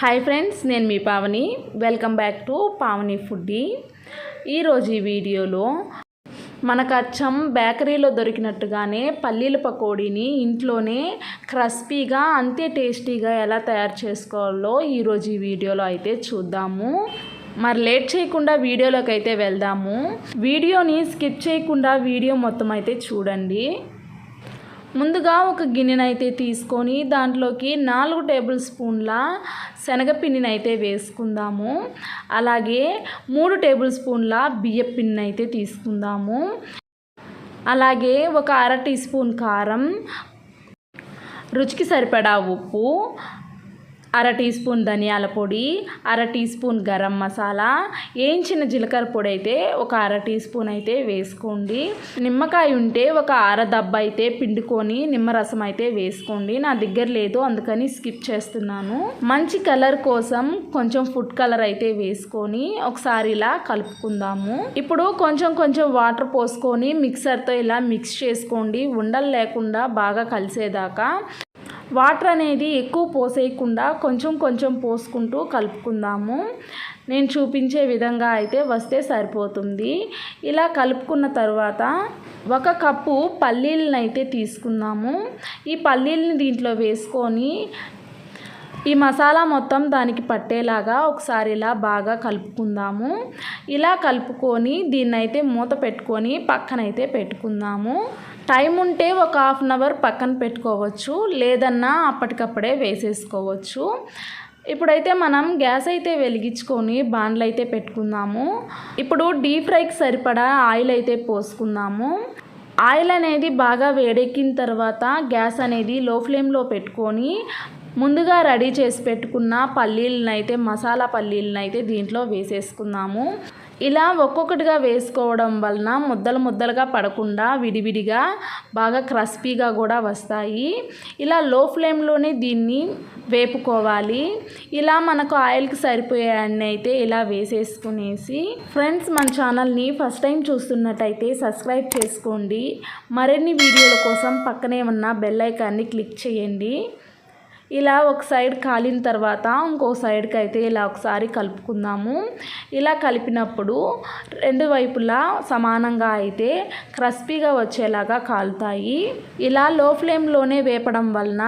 Hi friends నేను మీ Pavani. Welcome back to Pavani foodie ఈరోజు ఈ వీడియోలో మనకు అచ్చం బేకరీలో దొరికినట్టుగానే పల్లీల పకోడీని ఇంట్లోనే క్రస్పీగా అంతే టేస్టీగా ఎలా తయారు చేసుకోవాలో ఈరోజు ఈ వీడియోలో అయితే చూద్దాము. మరి లేట్ చేయకుండా వీడియోలోకి అయితే వెళ్దాము. వీడియోని స్కిప్ చేయకుండా వీడియో మొత్తం అయితే చూడండి. ముందుగా ఒక గిన్నెనైతే తీసుకొని దాంట్లోకి నాలుగు టేబుల్ స్పూన్ల శనగపిండినైతే వేసుకుందాము. అలాగే మూడు టేబుల్ స్పూన్ల బియ్య పిండినైతే అయితే తీసుకుందాము. అలాగే ఒక అర టీ స్పూన్ కారం రుచికి సరిపడా ఉప్పు అర టీ స్పూన్ ధనియాల పొడి అర టీ స్పూన్ గరం మసాలా వేయించిన జీలకర్ర పొడి అయితే ఒక అర టీ స్పూన్ అయితే వేసుకోండి. నిమ్మకాయ ఉంటే ఒక అర దబ్బ అయితే పిండుకొని నిమ్మరసం అయితే వేసుకోండి. నా దగ్గర లేదు అందుకని స్కిప్ చేస్తున్నాను. మంచి కలర్ కోసం కొంచెం ఫుడ్ కలర్ అయితే వేసుకొని ఒకసారి ఇలా కలుపుకుందాము. ఇప్పుడు కొంచెం కొంచెం వాటర్ పోసుకొని మిక్సర్తో ఇలా మిక్స్ చేసుకోండి. ఉండలు లేకుండా బాగా కలిసేదాకా వాటర్ అనేది ఎక్కువ పోసేయకుండా కొంచెం కొంచెం పోసుకుంటూ కలుపుకుందాము. నేను చూపించే విధంగా అయితే వస్తే సరిపోతుంది. ఇలా కలుపుకున్న తర్వాత ఒక కప్పు పల్లీలను అయితే తీసుకుందాము. ఈ పల్లీలని దీంట్లో వేసుకొని ఈ మసాలా మొత్తం దానికి పట్టేలాగా ఒకసారి ఇలా బాగా కలుపుకుందాము. ఇలా కలుపుకొని దీన్నైతే మూత పెట్టుకొని పక్కనైతే పెట్టుకుందాము. టైం ఉంటే ఒక హాఫ్ అన్ అవర్ పక్కన పెట్టుకోవచ్చు లేదన్నా అప్పటికప్పుడే వేసేసుకోవచ్చు. ఇప్పుడైతే మనం గ్యాస్ అయితే వెలిగించుకొని బాండ్లు అయితే పెట్టుకుందాము. ఇప్పుడు డీప్ ఫ్రైకి సరిపడా ఆయిల్ అయితే పోసుకుందాము. ఆయిల్ అనేది బాగా వేడెక్కిన తర్వాత గ్యాస్ అనేది లో ఫ్లేమ్లో పెట్టుకొని ముందుగా రెడీ చేసి పెట్టుకున్న పల్లీలనైతే అయితే మసాలా పల్లీలనైతే దీంట్లో వేసేసుకుందాము. ఇలా ఒక్కొక్కటిగా వేసుకోవడం వలన ముద్దలు ముద్దలుగా పడకుండా విడివిడిగా బాగా క్రస్పీగా కూడా వస్తాయి. ఇలా లో ఫ్లేమ్లోనే దీన్ని వేపుకోవాలి. ఇలా మనకు ఆయిల్కి సరిపోయే అయితే ఇలా వేసేసుకునేసి ఫ్రెండ్స్ మన ఛానల్ని ఫస్ట్ టైం చూస్తున్నట్టయితే సబ్స్క్రైబ్ చేసుకోండి. మరిన్ని వీడియోల కోసం పక్కనే ఉన్న బెల్ ఐకాన్ని క్లిక్ చేయండి. ఇలా ఒక సైడ్ కాలిన తర్వాత ఇంకో సైడ్కి అయితే ఇలా ఒకసారి కలుపుకుందాము. ఇలా కలిపినప్పుడు రెండు వైపులా సమానంగా అయితే క్రస్పీగా వచ్చేలాగా కాలుతాయి. ఇలా లో ఫ్లేమ్లోనే వేపడం వలన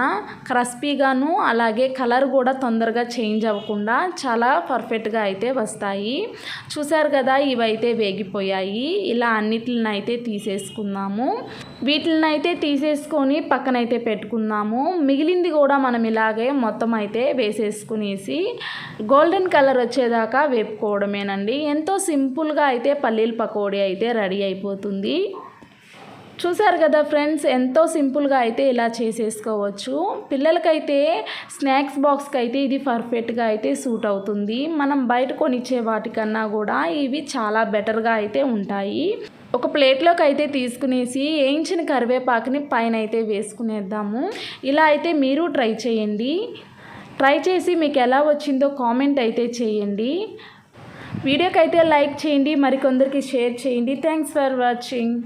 క్రస్పీగాను అలాగే కలర్ కూడా తొందరగా చేంజ్ అవ్వకుండా చాలా పర్ఫెక్ట్గా అయితే వస్తాయి. చూసారు కదా ఇవైతే వేగిపోయాయి. ఇలా అన్నిటిని అయితే తీసేసుకుందాము. వీటిని అయితే తీసేసుకొని పక్కనైతే పెట్టుకుందాము. మిగిలింది కూడా మనం ఇలాగే మొత్తం అయితే వేసేసుకునేసి గోల్డెన్ కలర్ వచ్చేదాకా వేపుకోవడమేనండి. ఎంతో సింపుల్గా అయితే పల్లీల పకోడీ అయితే రెడీ అయిపోతుంది. చూసారు కదా ఫ్రెండ్స్ ఎంతో సింపుల్గా అయితే ఇలా చేసేసుకోవచ్చు. పిల్లలకైతే స్నాక్స్ బాక్స్కి అయితే ఇది పర్ఫెక్ట్గా అయితే సూట్ అవుతుంది. మనం బయట కొనిచ్చే వాటికన్నా కూడా ఇవి చాలా బెటర్గా అయితే ఉంటాయి. ఒక ప్లేట్లోకి అయితే తీసుకునేసి వేయించిన కరివేపాకుని పైన అయితే వేసుకునేద్దాము. ఇలా అయితే మీరు ట్రై చేయండి. ట్రై చేసి మీకు ఎలా వచ్చిందో కామెంట్ అయితే చేయండి. వీడియోకి అయితే లైక్ చేయండి మరికొందరికి షేర్ చేయండి. Thanks for watching.